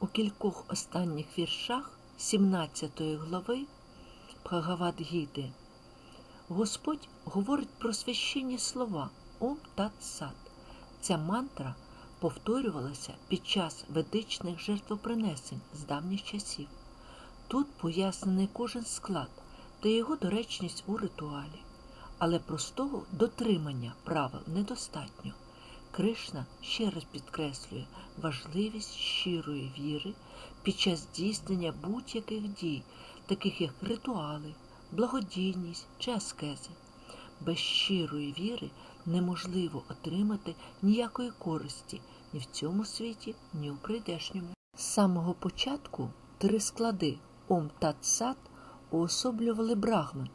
У кількох останніх віршах 17 глави Бхагавад-гіти Господь говорить про священні слова Ом Тат Сат. Ця мантра повторювалася під час ведичних жертвопринесень з давніх часів. Тут пояснений кожен склад та його доречність у ритуалі, але простого дотримання правил недостатньо. Кришна ще раз підкреслює важливість щирої віри під час здійснення будь-яких дій, таких як ритуали, благодійність чи аскези. Без щирої віри неможливо отримати ніякої користі ні в цьому світі, ні у прийдешньому. З самого початку три склади Ом Тат Сат уособлювали брахман.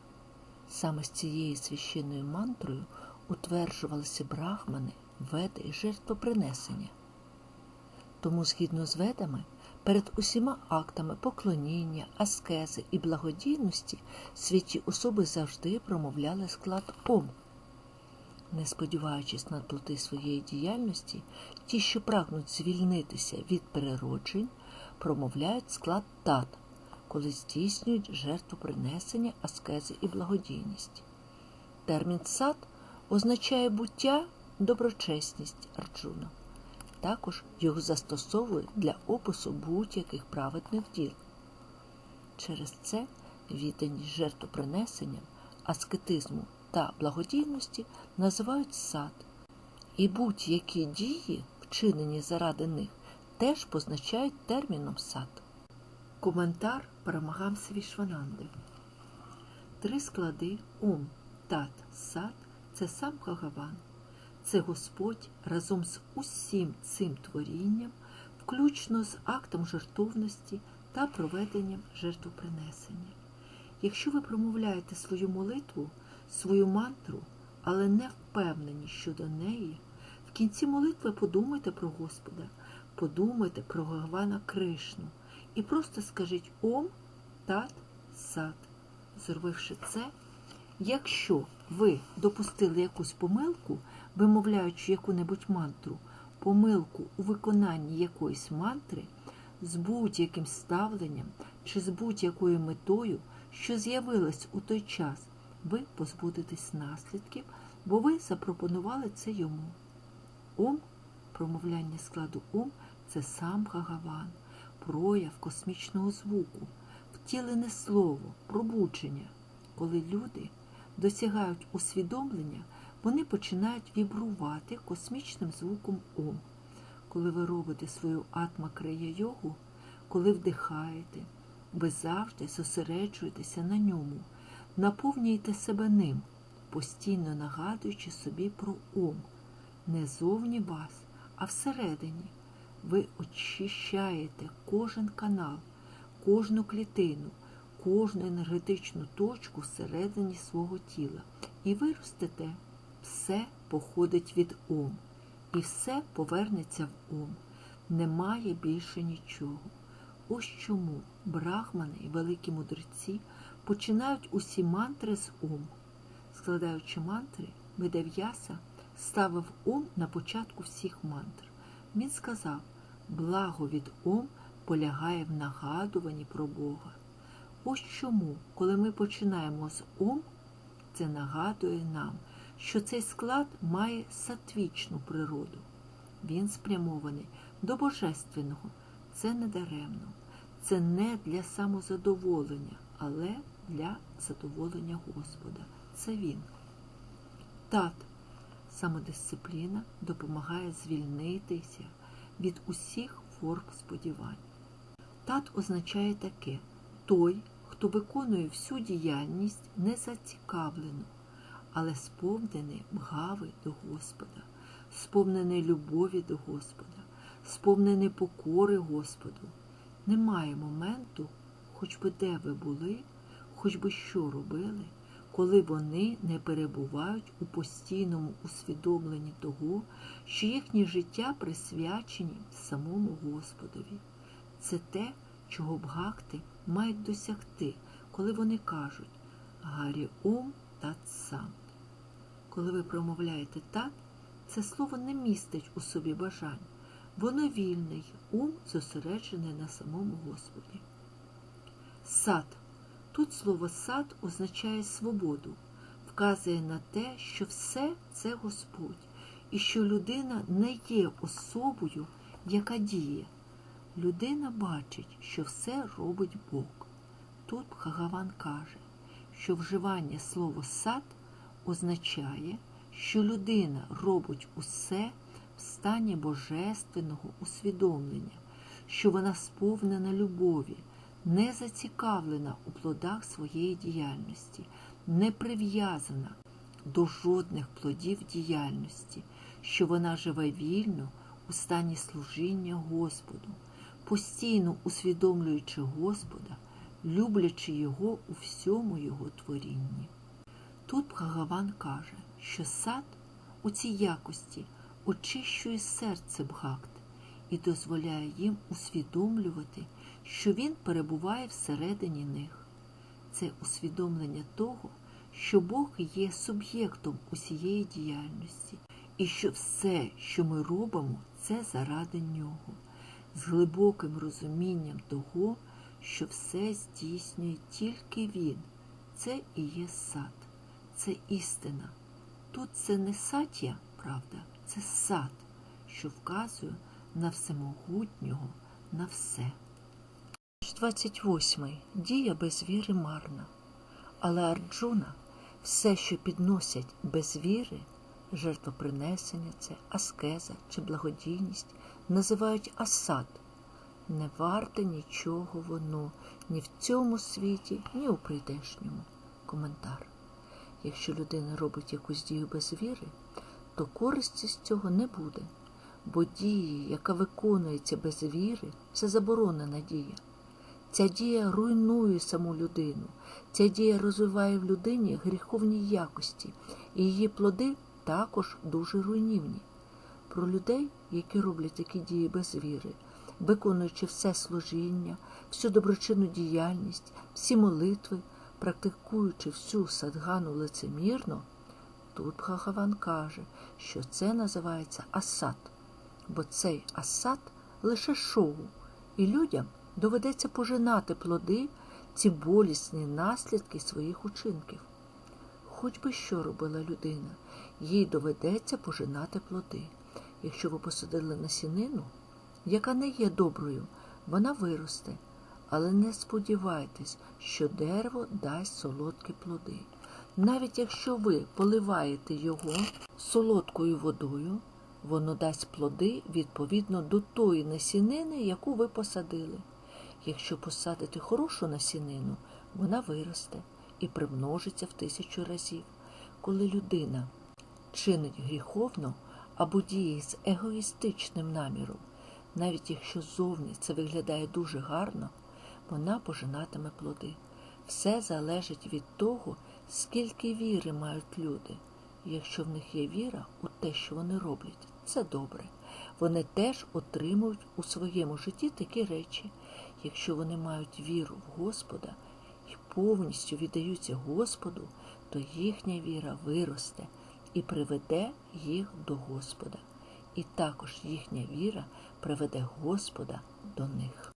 Саме з цією священною мантрою утверджувалися брахмани, веди і жертвопринесення. Тому, згідно з ведами, перед усіма актами поклоніння, аскези і благодійності святі особи завжди промовляли склад Ом. Не сподіваючись на плоти своєї діяльності, ті, що прагнуть звільнитися від перероджень, промовляють склад тат, коли здійснюють жертвопринесення, аскези і благодійність. Термін сад означає буття, доброчесність Арджуна. Також його застосовують для опису будь-яких праведних діл. Через це відданість жертвопринесенням, аскетизму та благодійності називають сад, і будь-які дії, вчинені заради них, теж позначають терміном сад. Коментар Парамагамси Вішвананди. Три склади Ум, Тат, Сад це сам Хагаван. Це Господь разом з усім цим творінням, включно з актом жертовності та проведенням жертвопринесення. Якщо ви промовляєте свою молитву, свою мантру, але не впевнені щодо неї, в кінці молитви подумайте про Господа, подумайте про Гавана Кришну і просто скажіть Ом, Тат, Сад. Зробивши це, якщо ви допустили якусь помилку, вимовляючи яку-небудь мантру, помилку у виконанні якоїсь мантри з будь-яким ставленням чи з будь-якою метою, що з'явилась у той час, ви позбудетесь наслідків, бо ви запропонували це йому. Ом, промовляння складу Ом це сам Гагаван, прояв космічного звуку, втілене слово, пробудження. Коли люди досягають усвідомлення, вони починають вібрувати космічним звуком Ом. Коли ви робите свою атма-крия йогу, коли вдихаєте, ви завжди зосереджуєтеся на ньому, наповнюєте себе ним, постійно нагадуючи собі про Ом. Не зовні вас, а всередині. Ви очищаєте кожен канал, кожну клітину, кожну енергетичну точку всередині свого тіла. І ви ростете. Все походить від Ом, і все повернеться в Ом. Немає більше нічого. Ось чому брахмани і великі мудреці починають усі мантри з Ом. Складаючи мантри, Ведев'яса ставив Ом на початку всіх мантр. Він сказав, благо від Ом полягає в нагадуванні про Бога. Ось чому, коли ми починаємо з Ом, це нагадує нам, що цей склад має сатвічну природу. Він спрямований до Божественного. Це не даремно. Це не для самозадоволення, але для задоволення Господа. Це Він. Тат. Самодисципліна допомагає звільнитися від усіх форм сподівань. Тат означає таке той, хто виконує всю діяльність не зацікавлено, але сповнений бгави до Господа, сповнений любові до Господа, сповнений покори Господу. Немає моменту, хоч би де ви були, хоч би що робили, коли вони не перебувають у постійному усвідомленні того, що їхнє життя присвячені самому Господові. Це те, чого бгакти мають досягти, коли вони кажуть Гарі Ом Тат Сам. Коли ви промовляєте тат, це слово не містить у собі бажань. Воно вільний, ум зосереджений на самому Господі. Сад. Тут слово сад означає свободу, вказує на те, що все це Господь, і що людина не є особою, яка діє. Людина бачить, що все робить Бог. Тут Бхагаван каже, що вживання слова сад означає, що людина робить усе в стані божественного усвідомлення, що вона сповнена любові, не зацікавлена у плодах своєї діяльності, не прив'язана до жодних плодів діяльності, що вона живе вільно у стані служіння Господу, постійно усвідомлюючи Господа, люблячи Його у всьому Його творінні. Тут Бхагаван каже, що сад у цій якості очищує серце Бхакт і дозволяє їм усвідомлювати, що він перебуває всередині них. Це усвідомлення того, що Бог є суб'єктом усієї діяльності, і що все, що ми робимо, це заради нього, з глибоким розумінням того, що все здійснює тільки Він. Це і є сад, це істина. Тут це не сатія, правда, це сад, що вказує на всемогутнього, на все. 28. Дія без віри марна. Але Арджуна все, що підносять без віри, жертвопринесення це аскеза чи благодійність, називають асад. Не варте нічого воно ні в цьому світі, ні у прийдешньому. Коментар. Якщо людина робить якусь дію без віри, то користі з цього не буде, бо дія, яка виконується без віри, це заборонена дія. Ця дія руйнує саму людину, ця дія розвиває в людині гріховні якості, і її плоди також дуже руйнівні. Про людей, які роблять такі дії без віри, виконуючи все служіння, всю доброчинну діяльність, всі молитви, практикуючи всю садгану лицемірно, тут Бхагаван каже, що це називається асад, бо цей асад лише шоу, і людям доведеться пожинати плоди, ці болісні наслідки своїх учинків. Хоч би що робила людина, їй доведеться пожинати плоди. Якщо ви посадили насінину, яка не є доброю, вона виросте, але не сподівайтесь, що дерево дасть солодкі плоди. Навіть якщо ви поливаєте його солодкою водою, воно дасть плоди відповідно до тої насінини, яку ви посадили. Якщо посадити хорошу насінину, вона виросте і примножиться в тисячу разів. Коли людина чинить гріховно або діє з егоїстичним наміром, навіть якщо зовні це виглядає дуже гарно, вона пожинатиме плоди. Все залежить від того, скільки віри мають люди. Якщо в них є віра у те, що вони роблять, це добре. Вони теж отримують у своєму житті такі речі. Якщо вони мають віру в Господа і повністю віддаються Господу, то їхня віра виросте і приведе їх до Господа. І також їхня віра приведе Господа до них.